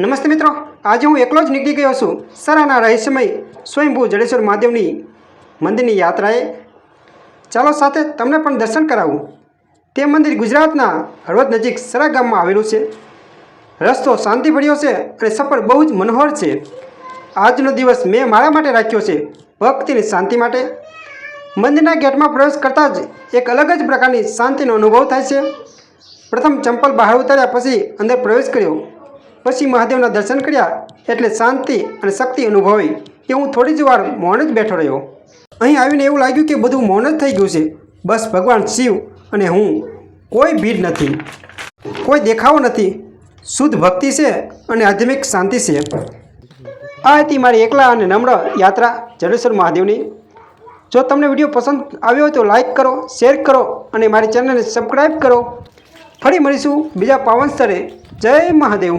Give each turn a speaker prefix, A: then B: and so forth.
A: નમસ્તે મિત્રો, આજે હું એકલો જ નીકળી ગયો છું. સરાના રહસ્યમય સ્વયંભૂ જડેશ્વર મહાદેવની મંદિરની યાત્રાએ. ચાલો સાથે તમને પણ દર્શન કરાવું. તે મંદિર ગુજરાતના હળવદ નજીક સરા ગામમાં આવેલું છે. રસ્તો શાંતિભર્યો છે અને સફર બહુ જ મનોહર છે. આજનો દિવસ મેં મારા માટે રાખ્યો છે ભક્તિની શાંતિ માટે. મંદિરના ગેટમાં પ્રવેશ કરતાં જ એક અલગ જ પ્રકારની શાંતિનો અનુભવ થાય છે. પ્રથમ ચંપલ બહાર ઉતાર્યા પછી અંદર પ્રવેશ કર્યો. પછી મહાદેવના દર્શન કર્યા એટલે શાંતિ અને શક્તિ અનુભવી. કે હું થોડી જ વાર મૌન જ બેઠો રહ્યો. અહીં આવીને એવું લાગ્યું કે બધું મૌન જ થઈ ગયું છે. બસ ભગવાન શિવ અને હું. કોઈ ભીડ નથી. કોઈ દેખાવો નથી. શુદ્ધ ભક્તિ છે અને આધ્યાત્મિક શાંતિ છે. આ હતી મારી એકલા અને નમ્ર યાત્રા જડેશ્વર મહાદેવની. જો તમને વીડિયો પસંદ આવ્યો હોય તો લાઈક કરો, શેર કરો અને મારી ચેનલને સબસ્ક્રાઈબ કરો. ફરી મળીશું બીજા પાવન સ્તરે જય મહાદેવ.